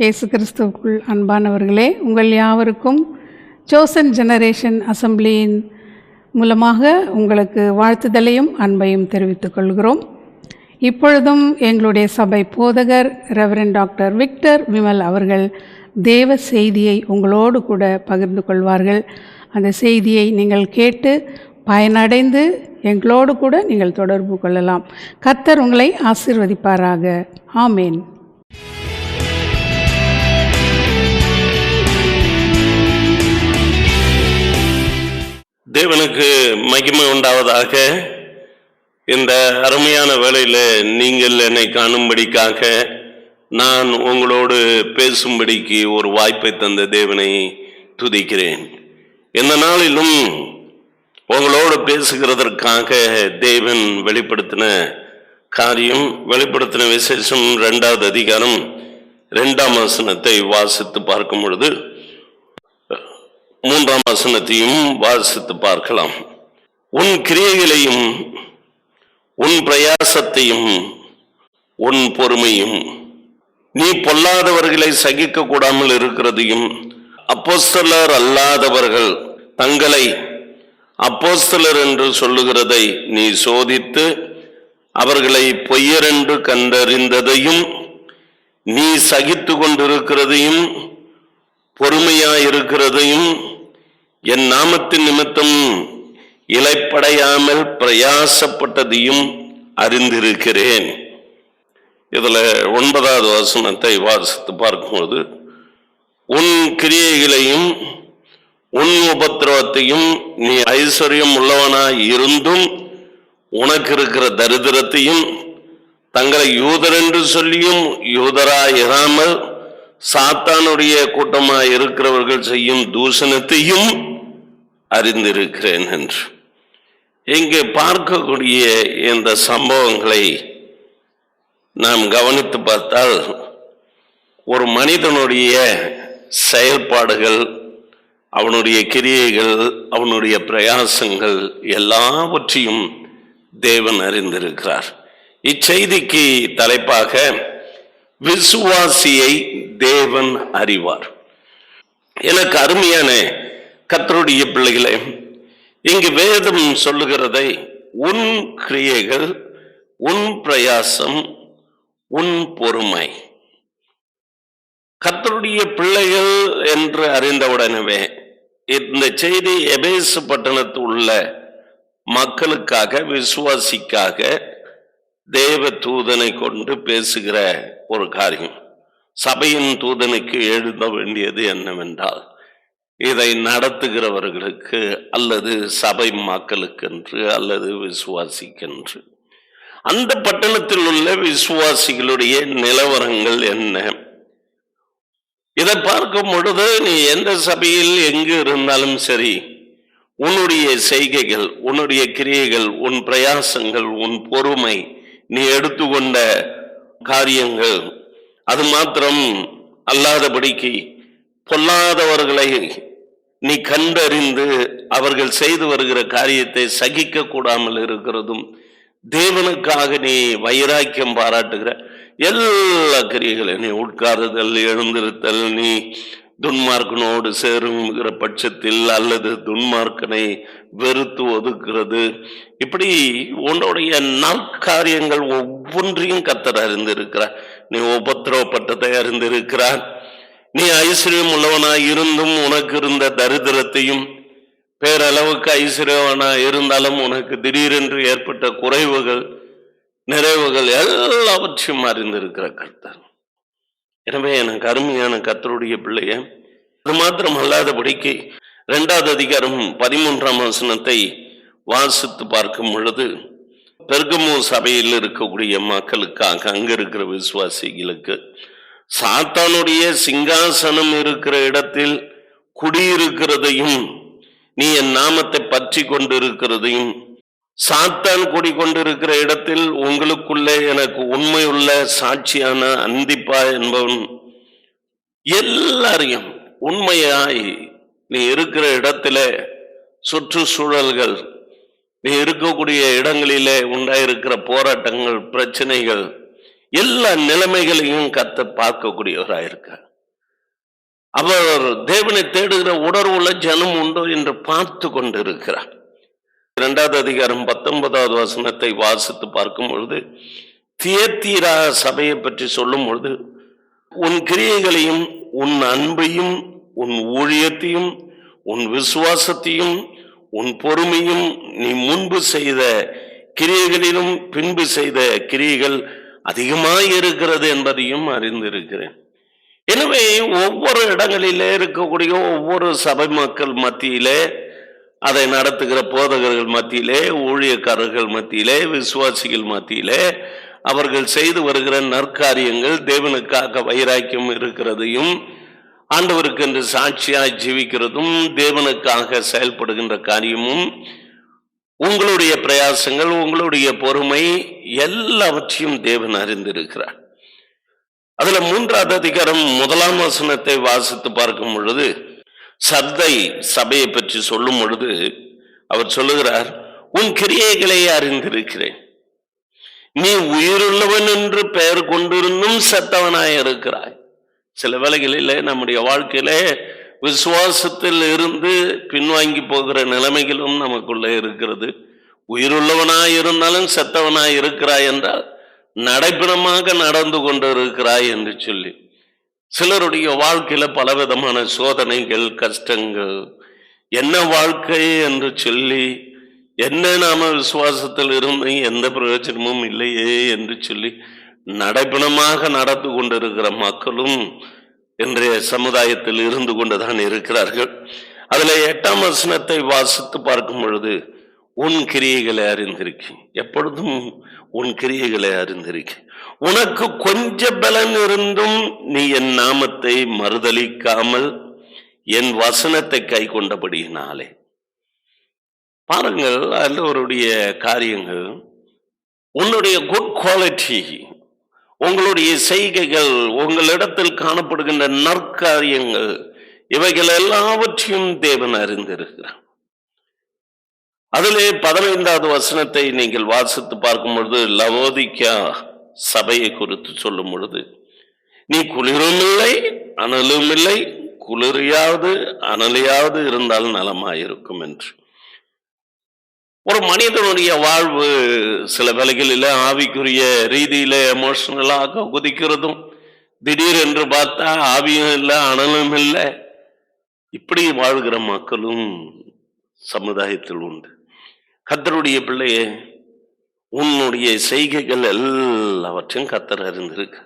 இயேசு கிறிஸ்துவுக்குள் அன்பானவர்களே உங்கள் யாவருக்கும் சோசன் ஜெனரேஷன் அசம்பிளியின் மூலமாக உங்களுக்கு வாழ்த்துதலையும் அன்பையும் தெரிவித்துக் கொள்கிறோம். இப்பொழுதும் எங்களுடைய சபை போதகர் ரெவரன் டாக்டர் விக்டர் விமல் அவர்கள் தேவ செய்தியை உங்களோடு கூட பகிர்ந்து கொள்வார்கள். அந்த செய்தியை நீங்கள் கேட்டு பயனடைந்து எங்களோடு கூட நீங்கள் தொடர்பு கொள்ளலாம். கர்த்தர் உங்களை ஆசீர்வதிப்பாராக. ஆமேன். தேவனுக்கு மகிமை உண்டாவதாக இந்த அருமையான வேலையில் நீங்கள் என்னை காணும்படிக்காக நான் உங்களோடு பேசும்படிக்கு ஒரு வாய்ப்பை தந்த தேவனை துதிக்கிறேன். எந்த நாளிலும் உங்களோடு பேசுகிறதற்காக தேவன் வெளிப்படுத்தின காரியம் வெளிப்படுத்தின விசேஷம் ரெண்டாவது அதிகாரம் ரெண்டாம் வசனத்தை வாசித்து பார்க்கும் பொழுது மூன்றாம் வசனத்தையும் வாசித்து பார்க்கலாம். உன் கிரியைகளையும் உன் பிரயாசத்தையும் உன் பொறுமையும் நீ பொல்லாதவர்களை சகிக்க கூடாமல் இருக்கிறதையும் அப்போஸ்தலர் அல்லாதவர்கள் தங்களை அப்போஸ்தலர் என்று சொல்லுகிறதை நீ சோதித்து அவர்களை பொய்யரென்று கண்டறிந்ததையும் நீ சகித்து கொண்டிருக்கிறதையும் பொறுமையாயிருக்கிறதையும் என் நாமத்தின் நிமித்தம் இலைப்படையாமல் பிரயாசப்பட்டதையும் அறிந்திருக்கிறேன். இதில் ஒன்பதாவது வசனத்தை வாசித்து பார்க்கும்போது உன் கிரியைகளையும் உன் உபத்திரவத்தையும் நீ ஐஸ்வர்யம் உள்ளவனாய் இருந்தும் உனக்கு இருக்கிற தரித்திரத்தையும் தங்களை யூதர் என்று சொல்லியும் யூதராயிராமல் இராமல் சாத்தானுடைய கூட்டமாக இருக்கிறவர்கள் செய்யும் தூஷணத்தையும் அறிந்திருக்கிறேன் என்று. இங்கே பார்க்கக்கூடிய இந்த சம்பவங்களை நாம் கவனித்து பார்த்தால் ஒரு மனிதனுடைய செயல்பாடுகள் அவனுடைய கிரியைகள் அவனுடைய பிரயாசங்கள் எல்லாவற்றையும் தேவன் அறிந்திருக்கிறார். இச்செய்திக்கு தலைப்பாக விசுவாசியை தேவன் அறிவார். எனக்கு அருமையான கத்தருடைய பிள்ளைகளே இங்கு வேதம் சொல்லுகிறதை உன் கிரியைகள் உன் பிரயாசம் உன் பொறுமை. கத்தருடைய பிள்ளைகள் என்று அறிந்தவுடனவே இந்த செய்தி எபேசு பட்டணத்தில் உள்ள மக்களுக்காக விசுவாசிக்காக தேவ தூதனை கொண்டு பேசுகிற ஒரு காரியம். சபையின் தூதனுக்கு எழுத வேண்டியது என்னவென்றால் இதை நடத்துகிறவர்களுக்கு அல்லது சபை மக்களுக்கென்று அல்லது விசுவாசிக்கென்று. அந்த பட்டணத்தில் உள்ள விசுவாசிகளுடைய நிலவரங்கள் என்ன? இதை பார்க்கும் பொழுது நீ எந்த சபையில் எங்கு இருந்தாலும் சரி உன்னுடைய செய்கைகள் உன்னுடைய கிரியைகள் உன் பிரயாசங்கள் உன் பொறுமை நீ எடுத்துக்கொண்ட காரியங்கள். அது மாத்திரம் அல்லாதபடிக்கு பொல்லாதவர்களை நீ கண்டறிந்து அவர்கள் செய்து வருகிற காரியத்தை சகிக்க கூடாமல் இருக்கிறதும் தேவனுக்காக நீ வைராக்கியம் பாராட்டுகிற எல்லா கிரியைகளையும் நீ உட்காருதல் எழுந்திருத்தல் நீ துன்மார்க்கனோடு சேருங்கிற பட்சத்தில் அல்லது துன்மார்க்கனை வெறுத்து ஒதுக்கிறது. இப்படி உன்னுடைய நற்காரியங்கள் ஒவ்வொன்றையும் கத்தர் அறிந்திருக்கிறார். நீ உபத்திரவப்பட்டதை அறிந்திருக்கிறார் நீ ஐஸ்வர்யம் உள்ளவனாய் இருந்தும் உனக்கு இருந்த தரித்திரத்தையும் பேரளவுக்கு ஐஸ்வர்யவனாய் இருந்தாலும் உனக்கு திடீரென்று ஏற்பட்ட குறைவுகள் நிறைவுகள் எல்லாவற்றையும் அறிந்திருக்கிற கர்த்தர். எனவே எனக்கு அருமையான கத்தருடைய பிள்ளைய அது மாத்திரம் அல்லாதபடிக்கு இரண்டாவது அதிகாரம் பதிமூன்றாம் வசனத்தை வாசித்து பார்க்கும் பொழுது பெர்கமோ சபையில் இருக்கக்கூடிய மக்களுக்காக அங்க இருக்கிற விசுவாசிகளுக்கு சாத்தானுடைய சிங்காசனம் இருக்கிற இடத்தில் குடியிருக்கிறதையும் நீ என் நாமத்தை பற்றி கொண்டிருக்கிறதையும் சாத்தான் கூடிக்கொண்டிருக்கிற இடத்தில் உங்களுக்குள்ளே எனக்கு உண்மையுள்ள சாட்சியான அந்திப்பா என்பவன் எல்லாரையும் உண்மையாய் நீ இருக்கிற இடத்துல சுற்றுச்சூழல்கள் நீ இருக்கக்கூடிய இடங்களிலே உண்டாயிருக்கிற போராட்டங்கள் பிரச்சனைகள் எல்லா நிலைமைகளையும் கத்த பார்க்கக்கூடியவராயிருக்க அவர் தேவனை தேடுகிற உணர்வுள்ள ஜனம் உண்டோ என்று பார்த்து கொண்டிருக்கிறார் இரண்டாவது அதிகாரம் பத்தொன்பதாவது வசனத்தை வாசித்து பார்க்கும் பொழுது தியத்தீரா சபையை பற்றி சொல்லும் பொழுது உன் கிரியைகளையும் உன் அன்பையும் உன் ஊழியத்தையும் உன் விசுவாசத்தையும் உன் பொறுமையும் நீ முன்பு செய்த கிரியைகளிலும் பின்பு செய்த கிரியைகள் அதிகமாக இருக்கிறது என்பதையும் அறிந்திருக்கிறேன். எனவே ஒவ்வொரு இடங்களிலே இருக்கக்கூடிய ஒவ்வொரு சபை மக்கள் மத்தியிலே அதை நடத்துகிற போதகர்கள் மத்தியிலே ஊழியக்காரர்கள் மத்தியிலே விசுவாசிகள் மத்தியிலே அவர்கள் செய்து வருகிற நற்காரியங்கள் தேவனுக்காக வைராக்கியம் இருக்கிறதையும் ஆண்டவருக்கு என்று சாட்சியாய் ஜீவிக்கிறதும் தேவனுக்காக செயல்படுகின்ற காரியமும் உங்களுடைய பிரயாசங்கள் உங்களுடைய பொறுமை எல்லாவற்றையும் தேவன் அறிந்திருக்கிறார். அதுல மூன்றாவது அதிகாரம் முதலாம் வசனத்தை வாசித்து பார்க்கும் பொழுது சர்தை சபையை பற்றி சொல்லும் பொழுது அவர் சொல்லுகிறார் உன் கிரியைகளை அறிந்திருக்கிறேன். நீ உயிருள்ளவன் என்று பெயர் கொண்டிருந்தும் செத்தவனாய் இருக்கிறாய். சில வேளைகளில் நம்முடைய வாழ்க்கையிலே விசுவாசத்தில் இருந்து பின்வாங்கி போகிற நிலைமைகளும் நமக்குள்ளே இருக்கிறது. உயிருள்ளவனாய் இருந்தாலும் செத்தவனாய் இருக்கிறாய் என்றால் நடைபெறமாக நடந்து கொண்டு இருக்கிறாய் என்று சொல்லி. சிலருடைய வாழ்க்கையில் பலவிதமான சோதனைகள் கஷ்டங்கள். என்ன வாழ்க்கை என்று சொல்லி என்ன நாம விசுவாசத்தில் இருந்து எந்த பிரயோஜனமும் இல்லையே என்று சொல்லி நடைபணமாக நடந்து கொண்டிருக்கிற மக்களும் இன்றைய சமுதாயத்தில் இருந்து கொண்டுதான் இருக்கிறார்கள். அதில் எட்டாம் வசனத்தை வாசித்து பார்க்கும் பொழுது உன் கிரியைகளை அறிந்திருக்கேன். எப்பொழுதும் உன் கிரியைகளை அறிந்திருக்கேன். உனக்கு கொஞ்ச பலன் இருந்தும் நீ என் நாமத்தை மறுதலிக்காமல் என் வசனத்தை கை கொண்டபடியினாலே. பாருங்கள் அல்லவருடைய காரியங்கள் உன்னுடைய குட் குவாலிட்டி உங்களுடைய செய்கைகள் உங்களிடத்தில் காணப்படுகின்ற நற்காரியங்கள் இவைகள் எல்லாவற்றையும் தேவன் அறிந்திருக்கிறார். அதிலே பதினைந்தாவது வசனத்தை நீங்கள் வாசித்து பார்க்கும் பொழுது லவோதிக்கா சபையை குறித்து சொல்லும் பொழுது நீ குளிரும் இல்லை அனலும் இல்லை குளிரையாவது அனலையாவது இருந்தால் நலமாயிருக்கும் என்று. ஒரு மனிதனுடைய வாழ்வு சில வேலைகளில் ஆவிக்குரிய ரீதியில எமோஷனலாக குதிக்கிறதும் திடீர் என்று பார்த்தா ஆவியும் இல்லை அனலும் இல்லை. இப்படி வாழ்கிற மக்களும் சமுதாயத்தில் உண்டு. கத்தருடைய பிள்ளையே உன்னுடைய செய்கைகள் எல்லாவற்றையும் கத்தர் அறிந்திருக்க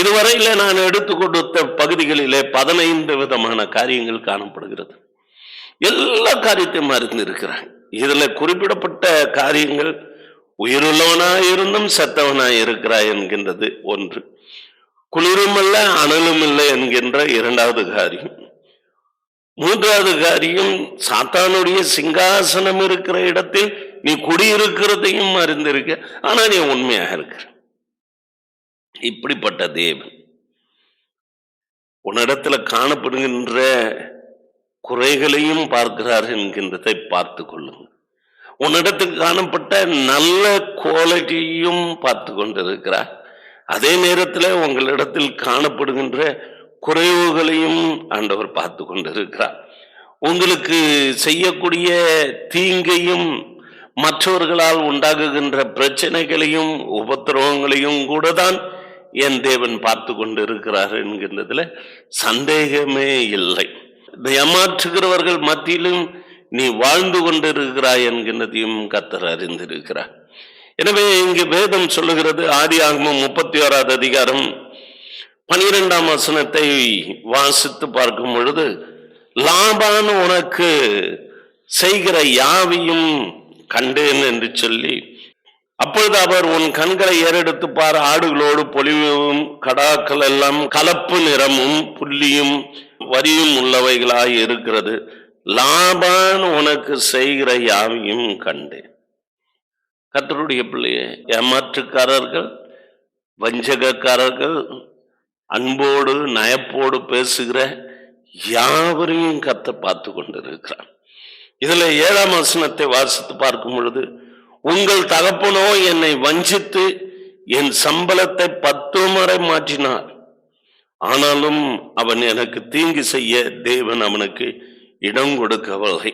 இதுவரையில நான் எடுத்து கொடுத்த பகுதிகளிலே பதினைந்து விதமான காரியங்கள் காணப்படுகிறது. எல்லா காரியத்தையும் அறிந்திருக்கிறான் இதுல குறிப்பிடப்பட்ட காரியங்கள் உயிருள்ளவனாய் இருந்தும் செத்தவனாய் இருக்கிறாய் என்கின்றது ஒன்று. குளிரும் அல்ல அனலும் இல்லை என்கின்ற இரண்டாவது காரியம். மூன்றாவது காரியம் சாத்தானுடைய சிங்காசனம் இருக்கிற இடத்தில் நீ குடியிருக்கிறதையும் அறிந்திருக்க ஆனா நீ உண்மையாக இருக்கிற. இப்படிப்பட்ட தேவன் உன்னிடத்துல காணப்படுகின்ற குறைகளையும் பார்க்கிறார் என்கின்றதை பார்த்து கொள்ளுங்க உன்னிடத்துக்கு காணப்பட்ட நல்ல குவாலிட்டியும் பார்த்து கொண்டிருக்கிறார். அதே நேரத்தில் உங்களிடத்தில் காணப்படுகின்ற குறைவுகளையும் ஆண்டவர் பார்த்து கொண்டிருக்கிறார். உங்களுக்கு செய்யக்கூடிய தீங்கையும் மற்றவர்களால் உண்டாகுகின்ற பிரச்சனைகளையும் உபத்திரவங்களையும் கூட தான் என் தேவன் பார்த்து கொண்டிருக்கிறார் என்கின்றதுல சந்தேகமே இல்லை. ஏமாற்றுகிறவர்கள் மத்தியிலும் நீ வாழ்ந்து கொண்டிருக்கிறாய் என்கின்றதையும் கத்தர் அறிந்திருக்கிறார். எனவே இங்கு வேதம் சொல்லுகிறது ஆதி ஆகமும் முப்பத்தி ஓராவது அதிகாரம் பனிரெண்டாம் வசனத்தை வாசித்து பார்க்கும் பொழுது லாபான் உனக்கு செய்கிற யாவையும் கண்டேன் என்று சொல்லி அப்பொழுது அவர் உன் கண்களை ஏறெடுத்து பார் ஆடுகளோடு பொலிவும் கடாக்கள் எல்லாம் கலப்பு நிறமும் புள்ளியும் வரியும் உள்ளவைகளாய் இருக்கிறது. லாபான் உனக்கு செய்கிற யாவையும் கண்டேன். கத்தருடைய பிள்ளையே ஏமாற்றுக்காரர்கள் வஞ்சகக்காரர்கள் அன்போடு நயப்போடு பேசுகிற யாவரையும் கத்த பார்த்து கொண்டிருக்கிறான் இதுல ஏழாம் வசனத்தை வாசித்து பார்க்கும் பொழுது உங்கள் தகப்பனோ என்னை வஞ்சித்து என் சம்பளத்தை பத்து முறை மாற்றினார். ஆனாலும் அவன் எனக்கு தீங்கு செய்ய தேவன் அவனுக்கு இடம் கொடுக்கவில்லை.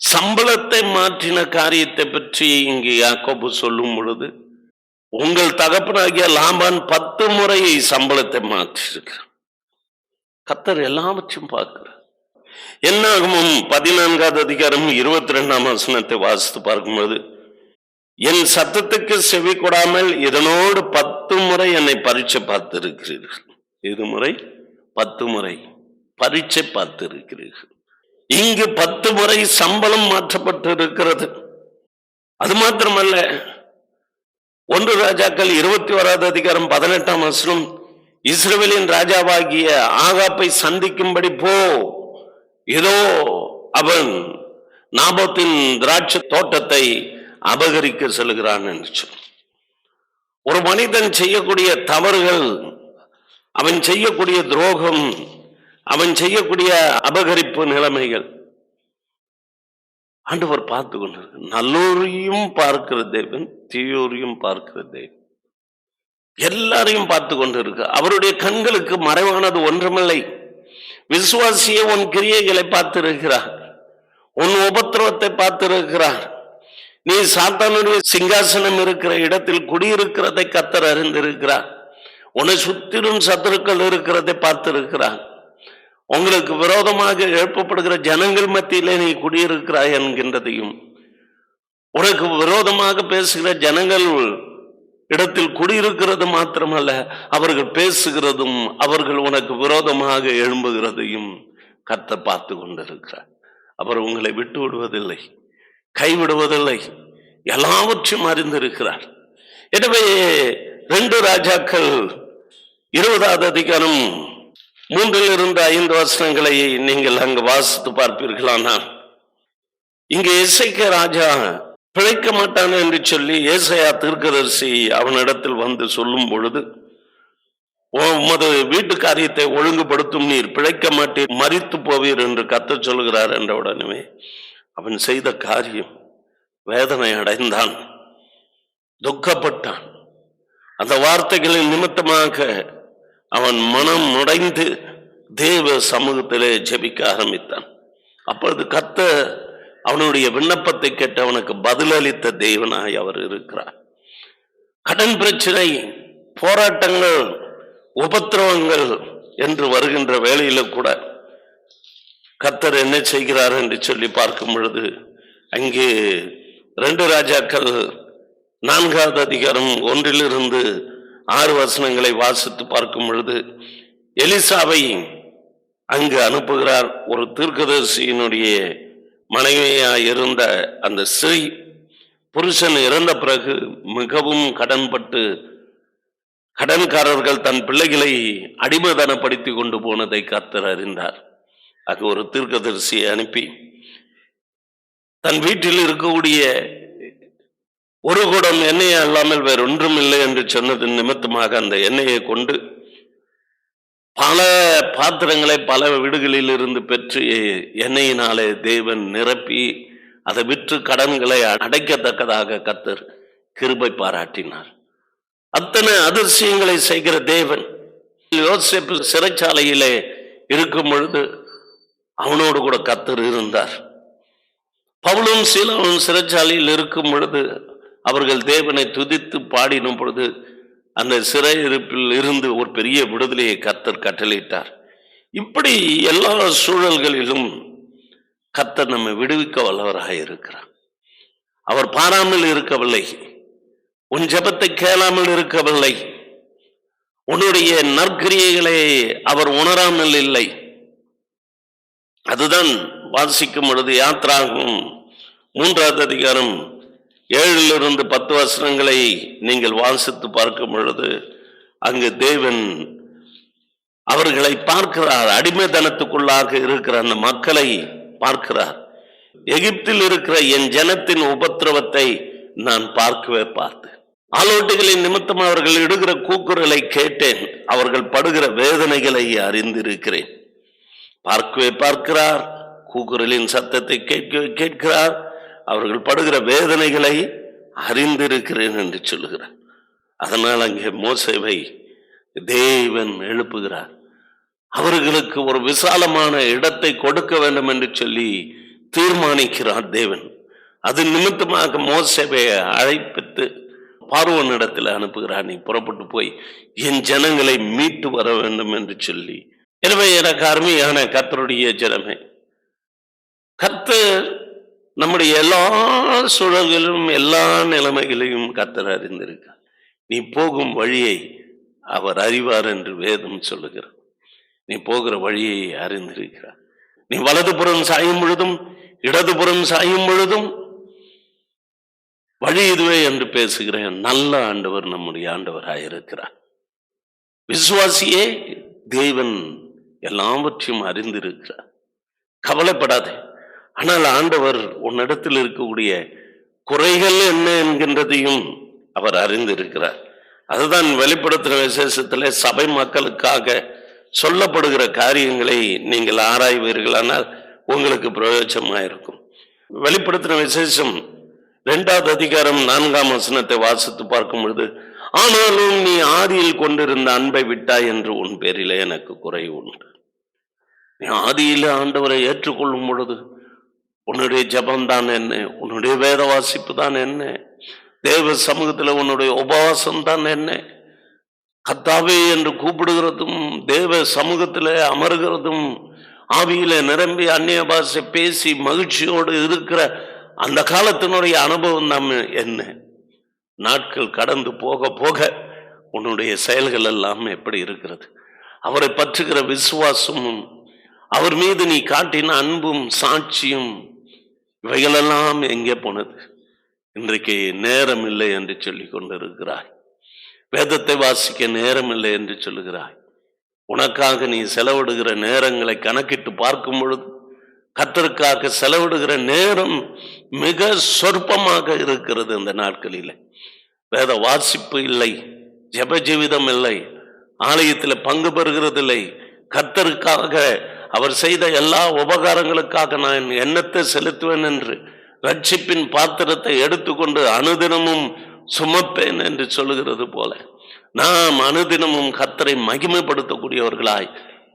சம்பளத்தை மாற்றின காரியத்தை பற்றி இங்கு யாக்கோபு சொல்லும் பொழுது உங்கள் தகப்பனாகிய லாபான் பத்து முறை சம்பளத்தை மாற்றிருக்கிறான் கத்தர் எல்லாவற்றையும் பார்க்கிறார். என்னாகமும்? பதினான்காவது அதிகாரம் இருபத்தி ரெண்டாம் வசனத்தை வாசித்து பார்க்கும்போது என் சத்தத்துக்கு செவி கொடாமல் இதனோடு பத்து முறை என்னை பரீட்சை பார்த்திருக்கிறீர்கள். இது முறை பத்து முறை பரீட்சை பார்த்திருக்கிறீர்கள். இங்கு பத்து முறை சம்பளம் மாற்றப்பட்டு இருக்கிறது அது மாத்திரமல்ல ஒன்று ராஜாக்கள் இருபத்தி ஓராவது அதிகாரம் பதினெட்டாம் வசனம் இஸ்ரேலின் ராஜாவாகிய ஆகாப்பை சந்திக்கும்படி போ இதோ அவன் நாபத்தின் திராட்சை தோட்டத்தை அபகரிக்க செல்கிறான் என்று ஒரு மனிதன் செய்யக்கூடிய தவறுகள் அவன் செய்யக்கூடிய துரோகம் அவன் செய்யக்கூடிய அபகரிப்பு நிலைமைகள். ஆண்டவர் பார்த்து கொண்டிருக்கு நல்லோரையும் பார்க்கிற தேவன் தீயோரையும் பார்க்கிற தேவன். எல்லாரையும் பார்த்து கொண்டிருக்கு அவருடைய கண்களுக்கு மறைவானது ஒன்றுமில்லை. விசுவாசியே உன் கிரியைகளை பார்த்திருக்கிறார். உன் உபத்திரவத்தை பார்த்திருக்கிறார். நீ சாத்தானுடைய சிங்காசனம் இருக்கிற இடத்தில் குடியிருக்கிறதை கத்தர் அறிந்திருக்கிறார். உன்னை சுத்திலும் சத்துருக்கள் இருக்கிறதை பார்த்திருக்கிறார். உங்களுக்கு விரோதமாக எழுப்பப்படுகிற ஜனங்கள் மத்தியிலே நீ குடியிருக்கிறாய் என்கின்றதையும் உனக்கு விரோதமாக பேசுகிற ஜனங்கள் இடத்தில் குடியிருக்கிறது மாத்திரமல்ல அவர்கள் பேசுகிறதும் அவர்கள் உனக்கு விரோதமாக எழும்புகிறதையும் கத்த பார்த்து கொண்டிருக்கிறார். அவர் உங்களை விட்டு விடுவதில்லை கைவிடுவதில்லை எல்லாவற்றையும் அறிந்திருக்கிறார். எனவே ரெண்டு ராஜாக்கள் இருபதாவது அதிகாரம் மூன்றில் இருந்து ஐந்து வசனங்களை நீங்கள் அங்கு வாசித்து பார்ப்பீர்களானால் இங்கே இசைக்க ராஜா பிழைக்க மாட்டான் என்று சொல்லி ஏசையா தீர்க்கதரிசி அவனிடத்தில் வந்து சொல்லும் பொழுது உமது வீட்டு காரியத்தை ஒழுங்குபடுத்தும் நீர் பிழைக்க மாட்டீர் மறித்து போவீர் என்று கத்த சொல்கிறார் என்ற உடனே அவன் செய்த காரியம் வேதனை அடைந்தான் துக்கப்பட்டான். அந்த வார்த்தைகளின் நிமித்தமாக அவன் மனம் உடைந்து தேவ சமூகத்திலே ஜெபிக்க ஆரம்பித்தான். அப்பொழுது கத்த அவனுடைய விண்ணப்பத்தை கேட்டு அவனுக்கு பதிலளித்த தெய்வனாய் அவர் இருக்கிறார். கடன் பிரச்சனை போராட்டங்கள் உபத்திரவங்கள் என்று வருகின்ற வேளையில கூட கத்தர் என்ன செய்கிறார் என்று சொல்லி பார்க்கும் பொழுது அங்கே ரெண்டு ராஜாக்கள் நான்காவது அதிகாரம் ஒன்றிலிருந்து ஆறு வசனங்களை வாசித்து பார்க்கும் பொழுது எலிசாவை அங்கு அனுப்புகிறார். ஒரு தீர்க்கதரிசியினுடைய மனைவியாய் இருந்த அந்த ஸ்ரீ புருஷன் இறந்த பிறகு மிகவும் கடன்பட்டு கடன்காரர்கள் தன் பிள்ளைகளை அடிமதனப்படுத்தி கொண்டு போனதை கர்த்தர் அறிந்தார். அங்கு ஒரு தீர்க்கதரிசியை அனுப்பி தன் வீட்டில் இருக்கக்கூடிய ஒரு குடம் எண்ணெய் அல்லாமல் வேறொன்றும் இல்லை என்று சொன்னதன் நிமித்தமாக அந்த எண்ணெயை கொண்டு பல பாத்திரங்களை பல வீடுகளில் இருந்து பெற்று எண்ணெயினாலே தேவன் நிரப்பி அதை விற்று கடன்களை அடைக்கத்தக்கதாக கத்தர் கிருபை பாராட்டினார். அத்தனை அதிர்ஷ்யங்களை செய்கிற தேவன் யோசிப்பு சிறைச்சாலையிலே இருக்கும் பொழுது அவனோடு கூட கத்தர் இருந்தார். பவுலும் சீலவனும் சிறைச்சாலையில் இருக்கும் பொழுது அவர்கள் தேவனை துதித்து பாடினும் பொழுது அந்த சிறையிருப்பில் இருந்து ஒரு பெரிய விடுதலையை கத்தர் கட்டளையிட்டார். இப்படி எல்லா சூழல்களிலும் கத்தர் நம்மை விடுவிக்க வல்லவராக இருக்கிறார். அவர் பாராமல் இருக்கவில்லை. உன் ஜெபத்தை கேளாமல் இருக்கவில்லை. உன்னுடைய நற்கிரியைகளை அவர் உணராமல் இல்லை. அதுதான் வாசிக்கும் பொழுது யாத்ராகும் மூன்றாவது அதிகாரம் ஏழிலிருந்து பத்து வசனங்களை நீங்கள் வாசித்து பார்க்கும் பொழுது அங்கு தேவன் அவர்களை பார்க்கிறார். அடிமைத்தனத்துக்குள்ளாக இருக்கிற அந்த மக்களை பார்க்கிறார். எகிப்தில் இருக்கிற என் ஜனத்தின் உபத்திரவத்தை நான் பார்க்கவே பார்த்தேன். ஆலோட்டுகளின் நிமித்தம் அவர்கள் இடுகிற கூக்குரலை கேட்டேன். அவர்கள் படுகிற வேதனைகளை அறிந்திருக்கிறேன். பார்க்கவே பார்க்கிறார். கூக்குரலின் சத்தத்தை கேட்க கேட்கிறார். அவர்கள் படுகிற வேதனைகளை அறிந்திருக்கிறேன் என்று சொல்லுகிறார். அதனால் அங்கே மோசைவை தேவன் எழுப்புகிறார். அவர்களுக்கு ஒரு விசாலமான இடத்தை கொடுக்க வேண்டும் என்று சொல்லி தீர்மானிக்கிறார் தேவன். அது நிமித்தமாக மோசவை அழைப்பித்து பார்வனிடத்தில் அனுப்புகிறார். நீ புறப்பட்டு போய் என் ஜனங்களை மீட்டு வர வேண்டும் என்று சொல்லி. எனவே எனக்கு அருமையான கர்த்தருடைய ஜனமே கர்த்தர் நம்முடைய எல்லா சூழல்களிலும் எல்லா நிலைமைகளையும் கத்தர் அறிந்திருக்கார் நீ போகும் வழியை அவர் அறிவார் என்று வேதம் சொல்லுகிறார் நீ போகிற வழியை அறிந்திருக்கிறார். நீ வலதுபுறம் சாயும் பொழுதும் இடதுபுறம் சாயும் பொழுதும் வழி இதுவே என்று பேசுகிறேன். நல்ல ஆண்டவர் நம்முடைய ஆண்டவராயிருக்கிறார் விசுவாசியே தேவன் எல்லாவற்றையும் அறிந்திருக்கிறார். கவலைப்படாதே. ஆனால் ஆண்டவர் உன்னிடத்தில் இருக்கக்கூடிய குறைகள் என்ன என்கின்றதையும் அவர் அறிந்திருக்கிறார். அதுதான் வெளிப்படுத்துகிற விசேஷத்தில் சபை மக்களுக்காக சொல்லப்படுகிற காரியங்களை நீங்கள் ஆராய்வீர்களானால் உங்களுக்கு பிரயோஜனமாக இருக்கும். வெளிப்படுத்தின விசேஷம் ரெண்டாவது அதிகாரம் நான்காம் வசனத்தை வாசித்து பார்க்கும் பொழுது ஆனாலும் நீ ஆதியில் கொண்டிருந்த அன்பை விட்டாய் என்று உன் பேரிலே எனக்கு குறை உண்டு. நீ ஆதியில ஆண்டவரை ஏற்றுக்கொள்ளும் பொழுது உன்னுடைய ஜபம் தான் என்ன? உன்னுடைய வேத வாசிப்பு தான் என்ன? தேவ சமூகத்தில் உன்னுடைய உபவாசம் தான் என்ன? கத்தாவே என்று கூப்பிடுகிறதும் தேவ சமூகத்தில் அமர்கிறதும் ஆவியில நிரம்பி அந்நிய பாஷை பேசி மகிழ்ச்சியோடு இருக்கிற அந்த காலத்தினுடைய அனுபவம் தான் என்ன? நாட்கள் கடந்து போக போக உன்னுடைய செயல்கள் எல்லாம் எப்படி இருக்கிறது? அவரை பற்றுகிற விசுவாசமும் அவர் மீது நீ காட்டின அன்பும் சாட்சியும் இவைகளெல்லாம் எங்கே போனது? இன்றைக்கு நேரம் இல்லை என்று சொல்லி கொண்டிருக்கிறாய். வேதத்தை வாசிக்க நேரம் இல்லை என்று சொல்லுகிறாய். உனக்காக நீ செலவிடுகிற நேரங்களை கணக்கிட்டு பார்க்கும் பொழுது கத்தருக்காக செலவிடுகிற நேரம் மிக சொற்பமாக இருக்கிறது இந்த நாட்களில். வேத வாசிப்பு இல்லை ஜெப ஜீவிதம் இல்லை ஆலயத்தில் பங்கு பெறுகிறதில்லை. கத்தருக்காக அவர் செய்த எல்லா உபகாரங்களுக்காக நான் எண்ணத்தை செலுத்துவேன் என்று ரட்சிப்பின் பாத்திரத்தை எடுத்துக்கொண்டு அனுதினமும் சுமப்பேன் என்று சொல்லுகிறது போல. நாம் அனுதினமும் கத்தரை மகிமைப்படுத்தக்கூடியவர்களாய்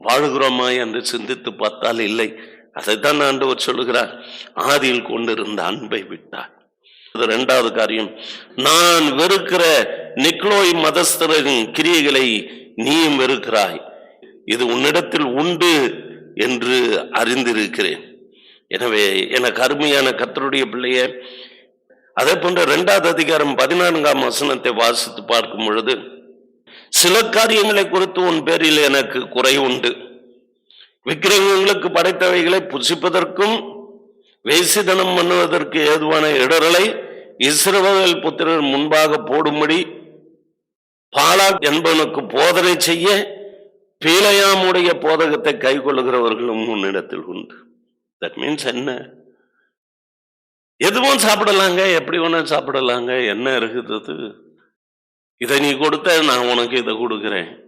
வாழ்கிறோமா என்று சிந்தித்து பார்த்தால் இல்லை. அதைத்தான் ஆண்டவர் சொல்லுகிறார். ஆதியில் கொண்டிருந்த அன்பை விட்டார். இது இரண்டாவது காரியம். நான் வெறுக்கிற நிக்லோய் மதஸ்தரின் கிரியைகளை நீயும் வெறுக்கிறாய். இது உன்னிடத்தில் உண்டு. என்று அறிந்திருக்கிறேன். எனவே எனக்கு அருமையான கத்தருடைய பிள்ளைய அதே போன்ற இரண்டாவது அதிகாரம் பதினான்காம் வசனத்தை வாசித்து பார்க்கும் பொழுது சில காரியங்களை குறித்து உன் பேரில் எனக்கு குறை உண்டு. விக்கிரகங்களுக்கு படைத்தவைகளை புசிப்பதற்கும் வேசிதனம் பண்ணுவதற்கு ஏதுவான இடரலை இஸ்ரவேல் புத்திரர் முன்பாக போடும்படி பாலாக் என்பவனுக்கு போதனை செய்ய பீலையாமுடைய போதகத்தை கை கொள்ளுகிறவர்களும் உன்னிடத்தில் உண்டு. தட் மீன்ஸ் என்ன? எதுவும் சாப்பிடலாங்க? எப்படி ஒன்று சாப்பிடலாங்க? என்ன இருக்குது? இதை நீ கொடுத்த நான் உனக்கு இதை கொடுக்குறேன்.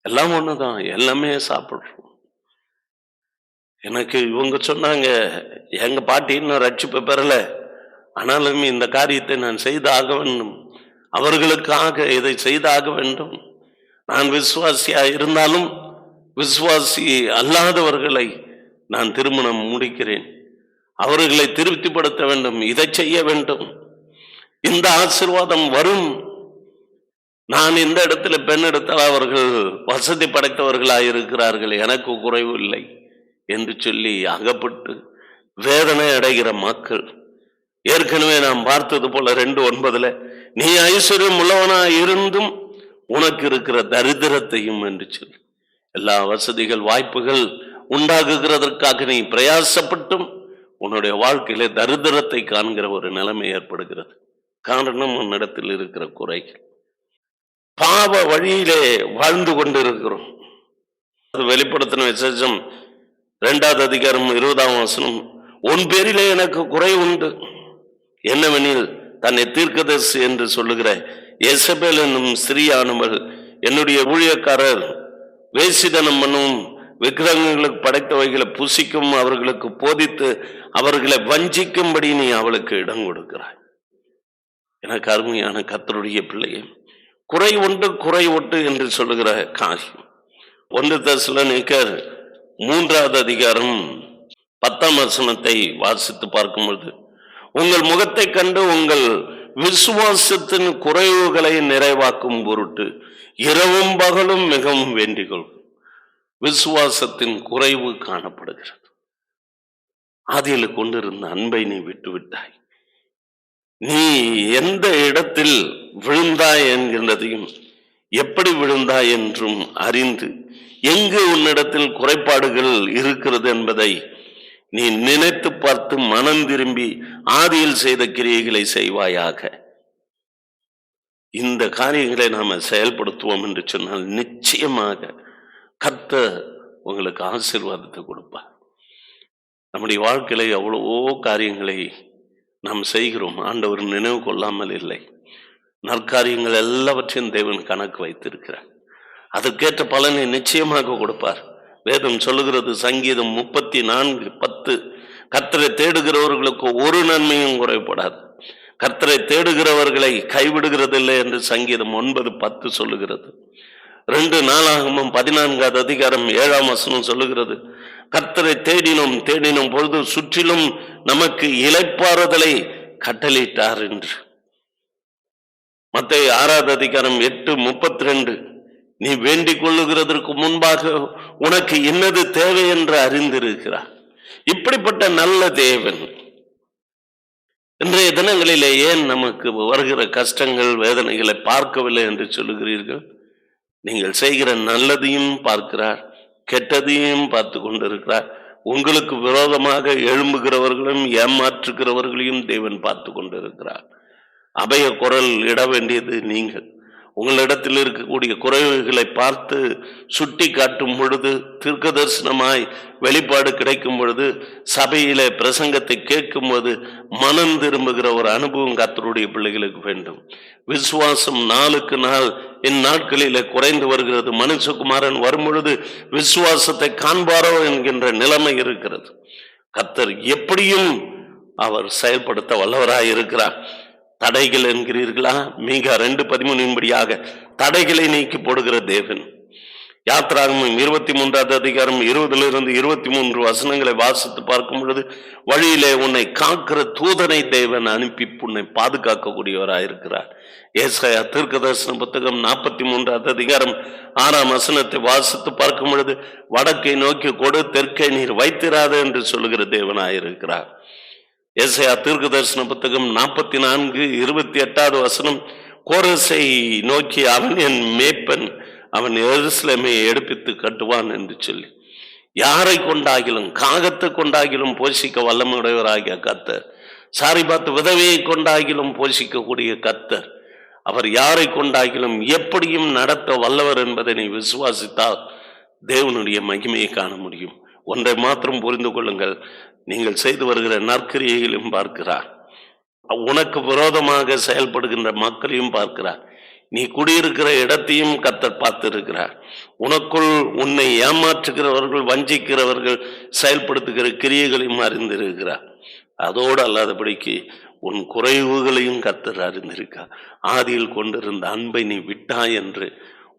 எல்லாம் ஒன்று தான் எல்லாமே சாப்பிட்றோம். எனக்கு இவங்க சொன்னாங்க எங்கள் பாட்டி இன்னும் ரட்சிப்பு பெறலை. ஆனாலும் இந்த காரியத்தை நான் செய்தாக வேண்டும். அவர்களுக்காக இதை செய்தாக வேண்டும். நான் விசுவாசியா இருந்தாலும் விசுவாசி அல்லாதவர்களை நான் திருமணம் முடிக்கிறேன். அவர்களை திருப்திப்படுத்த வேண்டும் இதை செய்ய வேண்டும். இந்த ஆசீர்வாதம் வரும். நான் இந்த இடத்துல பெண் எடுத்தால் அவர்கள் வசதி படைத்தவர்களாக இருக்கிறார்கள் எனக்கு குறைவு இல்லை என்று சொல்லி அகப்பட்டு வேதனை அடைகிற மக்கள். ஏற்கனவே நாம் பார்த்தது போல ரெண்டு ஒன்பதுல நீ ஐஸ்வர்யம் உள்ளவனா இருந்தும் உனக்கு இருக்கிற தரித்திரத்தையும் என்று சொல்லி. எல்லா வசதிகள் வாய்ப்புகள் உண்டாகுகிறதற்காக நீ பிரயாசப்பட்டும் உன்னுடைய வாழ்க்கையில தரித்திரத்தை காண்கிற ஒரு நிலைமை ஏற்படுகிறது. காரணம் உன்னிடத்தில் இருக்கிற குறைகள். பாவ வழியிலே வாழ்ந்து கொண்டிருக்கிறோம். அது வெளிப்படுத்தின விசேஷம் இரண்டாவது அதிகாரம் இருபதாம் வசனம். உன் பேரிலே எனக்கு குறை உண்டு. என்னவெனில் தன்னை தீர்க்கதரிசி என்று சொல்லுகிற எசபேல் என்னும் ஸ்திரீயானவள் என்னுடைய ஊழியக்காரர் வேசிதனம் பண்ணும் விக்கிரகங்களுக்கு படைத்தவைகளை புசிக்கும் அவர்களுக்கு போதித்து அவர்களை வஞ்சிக்கும்படி நீ அவளுக்கு இடம் கொடுக்கிறாய். எனக்கு அருமையான கத்தருடைய பிள்ளையே குறை ஒன்று குறை ஒட்டு என்று சொல்லுகிற காரியம். ஒன்று தசுலனிக்கர் மூன்றாவது அதிகாரம் பத்தாம் வசனத்தை வாசித்து பார்க்கும் பொழுது உங்கள் முகத்தை கண்டு உங்கள் விசுவாசத்தின் குறைவுகளை நிறைவாக்கும் பொருட்டு இரவும் பகலும் மிகவும் வேண்டிக் விசுவாசத்தின் குறைவு காணப்படுகிறது. அதில் கொண்டிருந்த அன்பை நீ விட்டுவிட்டாய். நீ எந்த இடத்தில் விழுந்தாய் என்கின்றதையும் எப்படி விழுந்தாய் என்றும் அறிந்து எங்கு உன்னிடத்தில் குறைபாடுகள் இருக்கிறது என்பதை நீ நினைத்து பார்த்து மனம் திரும்பி ஆதியில் செய்த கிரியைகளை செய்வாயாக. இந்த காரியங்களை நாம செயல்படுத்துவோம் என்று சொன்னால் நிச்சயமாக கத்த உங்களுக்கு ஆசீர்வாதத்தை கொடுப்பார். நம்முடைய வாழ்க்கையில எவ்வளவோ காரியங்களை நாம் செய்கிறோம். ஆண்டவர் நினைவு கொள்ளாமல் இல்லை. நற்காரியங்கள் எல்லாவற்றையும் தேவன் கணக்கு வைத்திருக்கிறார். அதற்கேற்ற பலனை நிச்சயமாக கொடுப்பார். வேதம் சொல்லுகிறது சங்கீதம் முப்பத்தி நான்கு பத்து கர்த்தரை தேடுகிறவர்களுக்கு ஒரு நன்மையும் குறைபடாது. கர்த்தரை தேடுகிறவர்களை கைவிடுகிறதில்லை என்று சங்கீதம் ஒன்பது பத்து சொல்லுகிறது. ரெண்டு நாளாகவும் பதினான்காவது அதிகாரம் ஏழாம் வசனம் சொல்லுகிறது. கர்த்தரை தேடினோம் தேடினோம் பொழுது சுற்றிலும் நமக்கு இலைப்பாறுதலை கட்டளையிட்டார் என்று. மத்திய ஆறாவது அதிகாரம் எட்டு முப்பத்தி ரெண்டு நீ வேண்டிக் கொள்ளுகிறதற்கு முன்பாக உனக்கு என்னது தேவை என்று அறிந்திருக்கிறார். இப்படிப்பட்ட நல்ல தேவன். இன்றைய தினங்களிலே ஏன் நமக்கு வருகிற கஷ்டங்கள் வேதனைகளை பார்க்கவில்லை என்று சொல்லுகிறீர்கள்? நீங்கள் செய்கிற நல்லதையும் பார்க்கிறார் கெட்டதையும் பார்த்து கொண்டிருக்கிறார். உங்களுக்கு விரோதமாக எழும்புகிறவர்களும் ஏமாற்றுகிறவர்களையும் தேவன் பார்த்து கொண்டிருக்கிறார். அபய குரல் இட வேண்டியது நீங்கள். உங்களிடத்தில் இருக்கக்கூடிய குறைவுகளை பார்த்து சுட்டி காட்டும் பொழுது தீர்க்க தரிசனமாய் வெளிப்பாடு கிடைக்கும் பொழுது சபையிலே பிரசங்கத்தை கேட்கும் போது மனம் திரும்புகிற ஒரு அனுபவம் கத்தருடைய பிள்ளைகளுக்கு வேண்டும். விசுவாசம் நாளுக்கு நாள் இந்நாட்களிலே குறைந்து வருகிறது. மனுஷகுமாரன் வரும்பொழுது விசுவாசத்தை காண்பாரோ என்கின்ற நிலைமை இருக்கிறது. கத்தர் எப்படியும் அவர் செயல்படுத்த வல்லவராய் இருக்கிறார் தடைகள் என்கிறீர்களா? மிக ரெண்டு பதிமூணின்படியாக தடைகளை நீக்கி போடுகிற தேவன். யாத்ராகமும் இருபத்தி மூன்றாவது அதிகாரம் இருபதிலிருந்து இருபத்தி மூன்று வசனங்களை வாசித்து பார்க்கும் பொழுது வழியிலே உன்னை காக்கிற தூதனை தேவன் அனுப்பி உன்னை பாதுகாக்கக்கூடியவராயிருக்கிறார். ஏசாயா தீர்க்க தரிசன புத்தகம் நாற்பத்தி மூன்றாவது அதிகாரம் ஆறாம் வசனத்தை வாசித்து பார்க்கும் பொழுது வடக்கை நோக்கி கொடு தெற்கை நீர் வைத்திராத என்று சொல்லுகிற தேவனாயிருக்கிறார். ஏசாயா தீர்க்க தரிசன புத்தகம் நாற்பத்தி நான்கு இருபத்தி எட்டாவது வசனம். கோரசை நோக்கி அவன் என் மேய்ப்பன் அவன் எருசலேமை எடுப்பித்து கட்டுவான் என்று சொல்லி. யாரை கொண்டாகிலும் காகத்தை கொண்டாகிலும் போஷிக்க வல்லமுடையவராகிய கத்தர் சாரி பார்த்து விதவையை கொண்டாகிலும் போஷிக்கக்கூடிய கத்தர் அவர் யாரை கொண்டாகிலும் எப்படியும் நடத்த வல்லவர் என்பதை நீ விசுவாசித்தால் தேவனுடைய மகிமையை காண முடியும். ஒன்றை மாத்திரம் புரிந்து கொள்ளுங்கள். நீங்கள் செய்து வருகிற நற்கிரியைகளையும் பார்க்கிறார். உனக்கு விரோதமாக செயல்படுகின்ற மக்களையும் பார்க்கிறார். நீ குடியிருக்கிற இடத்தையும் கத்தர் பார்த்திருக்கிறார். உனக்குள் உன்னை ஏமாற்றுகிறவர்கள் வஞ்சிக்கிறவர்கள் செயல்படுத்துகிற கிரியைகளையும் அறிந்திருக்கிறார். அதோடு அல்லாதபடிக்கு உன் குறைவுகளையும் கத்தர் அறிந்திருக்கார் ஆதியில் கொண்டிருந்த அன்பை நீ விட்டா என்று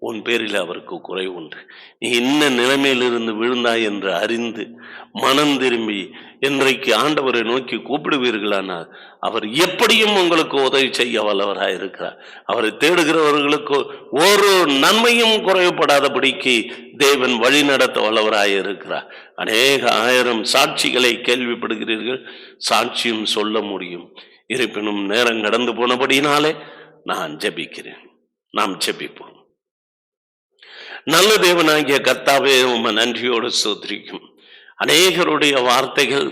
உன் பேரில் அவருக்கு குறை உண்டு. நீ என்ன நிலைமையிலிருந்து விழுந்தாய் என்று அறிந்து மனம் திரும்பி இன்றைக்கு ஆண்டவரை நோக்கி கூப்பிடுவீர்களானால் அவர் எப்படியும் உங்களுக்கு உதவி செய்ய வல்லவராயிருக்கிறார் அவரை தேடுகிறவர்களுக்கு ஒரு நன்மையும் குறைவுபடாதபடிக்கு தேவன் வழி நடத்த வல்லவராயிருக்கிறார் அநேக ஆயிரம் சாட்சிகளை கேள்விப்படுகிறீர்கள் சாட்சியும் சொல்ல முடியும். இருப்பினும் நேரம் கடந்து போனபடினாலே நான் ஜெபிக்கிறேன். நாம் ஜெபிப்போம். நல்ல தேவனாகிய கர்த்தாவே உம நன்றியோடு சோதரிக்கும். அநேகருடைய வார்த்தைகள்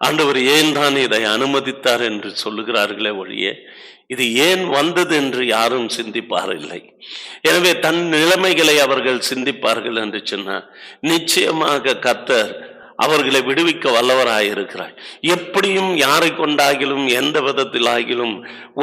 ஆண்டவர் ஏன் தான் இதை அனுமதித்தார் என்று சொல்லுகிறார்களே ஒழிய இது ஏன் வந்தது என்று யாரும் சிந்திப்பார் இல்லை எனவே தன் நிலைமைகளை அவர்கள் சிந்திப்பார்கள் என்று சொன்னார் நிச்சயமாக கத்தர் அவர்களை விடுவிக்க வல்லவராயிருக்கிறாய் எப்படியும் யாரை கொண்டாகிலும் எந்த விதத்திலாகிலும்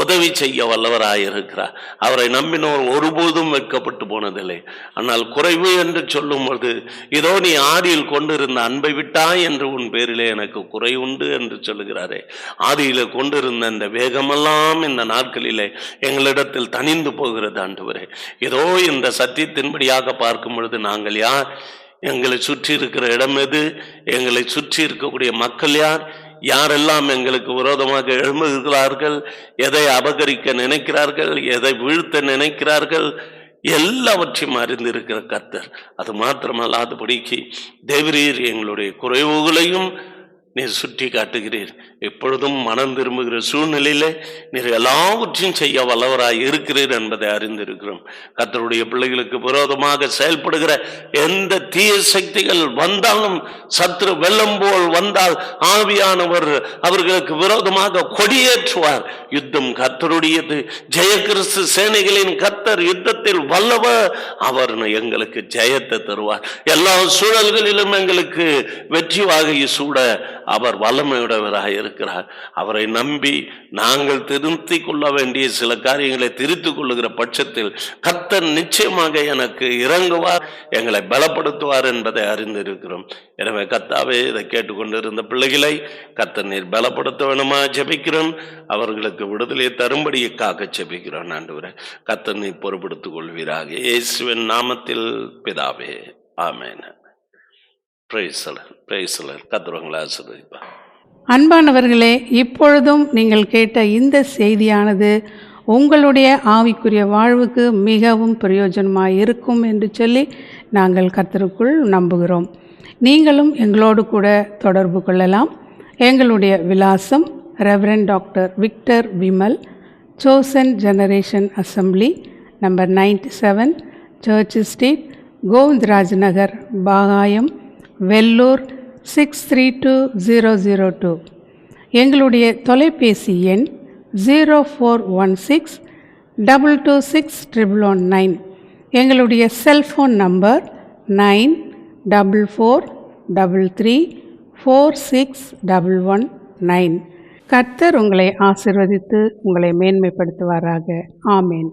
உதவி செய்ய வல்லவராயிருக்கிறார் அவரை நம்பினோர் ஒருபோதும் வெட்கப்பட்டு போனதில்லை. ஆனால் குறைவு என்று சொல்லும்போது இதோ நீ ஆதியில் கொண்டிருந்த அன்பை விட்டாய் என்று உன் பேரிலே எனக்கு குறை உண்டு என்று சொல்லுகிறாரே. ஆதியில கொண்டிருந்த அந்த வேகமெல்லாம் இந்த நாட்களிலே எங்களிடத்தில் தனிந்து போகிறது ஆண்டவரே. ஏதோ இந்த சத்தியத்தின்படியாக பார்க்கும் பொழுது நாங்கள் யார்? எங்களை சுற்றி இருக்கிற இடம் எது? எங்களை சுற்றி இருக்கக்கூடிய மக்கள் யார்? யாரெல்லாம் எங்களுக்கு விரோதமாக எழும்புகிறார்கள்? எதை அபகரிக்க நினைக்கிறார்கள்? எதை வீழ்த்த நினைக்கிறார்கள்? எல்லாவற்றையும் அறிந்திருக்கிற கர்த்தர். அது மாத்திரமல்லாதபடிக்கு தேவரீர் எங்களுடைய குறைவுகளையும் நீர் சுட்டி காட்டுகிறீர். எப்பொழுதும் மனம் திரும்புகிற சூழ்நிலையிலே நீர் எல்லாவற்றையும் செய்ய வல்லவராய் இருக்கிறீர் என்பதை அறிந்திருக்கிறோம். கத்தருடைய பிள்ளைகளுக்கு விரோதமாக செயல்படுகிற எந்த தீய சக்திகள் வந்தாலும் சத்ரு வெள்ளம் போல் வந்தால் ஆவியானவர் அவர்களுக்கு விரோதமாக கொடியேற்றுவார். யுத்தம் கத்தருடையது ஜெயகிறிஸ்து சேனைகளின் கர்த்தர் யுத்தத்தில் வல்லவர் அவர் எங்களுக்கு ஜெயத்தை தருவார். எல்லா சூழல்களிலும் எங்களுக்கு வெற்றி வாகை சூட அவர் வல்லமையுடையவராக இருக்கிறார். அவரை நம்பி நாங்கள் திருத்திக் கொள்ள வேண்டிய சில காரியங்களை திருத்திக் கொள்ளுகிற பட்சத்தில் கர்த்தர் நிச்சயமாக எனக்கு இறங்குவார் எங்களை பலப்படுத்துவார் என்பதை அறிந்திருக்கிறோம். எனவே கத்தாவே இதை கேட்டுக்கொண்டிருந்த பிள்ளைகளை கர்த்தர் நீர் பலப்படுத்த வேணுமா ஜெபிக்கிறோம். அவர்களுக்கு விடுதலை தரும்படி காக்க ஜெபிக்கிறோம். ஆண்டவரே கர்த்தர் நீர் பொறுப்படுத்திக் கொள்வீராக இயேசுவின் நாமத்தில் பிதாவே ஆமென். பிரைசலர் அன்பானவர்களே இப்பொழுதும் நீங்கள் கேட்ட இந்த செய்தியானது உங்களுடைய ஆவிக்குரிய வாழ்வுக்கு மிகவும் பிரயோஜனமாக இருக்கும் என்று சொல்லி நாங்கள் கர்த்தருக்குள் நம்புகிறோம். நீங்களும் எங்களோடு கூட தொடர்பு கொள்ளலாம். எங்களுடைய விலாசம் reverend doctor Victor Vimal chosen generation assembly number ninety seven church street Govindaraj Nagar Bagayam Vellore six three two zero zero two எங்களுடைய தொலைபேசி எண் zero four one six double two six triple one nine எங்களுடைய cellphone number nine double four double three four six double one nine கர்த்தர் உங்களை ஆசிர்வதித்து உங்களை மேன்மைப்படுத்துவாராக. ஆமேன்.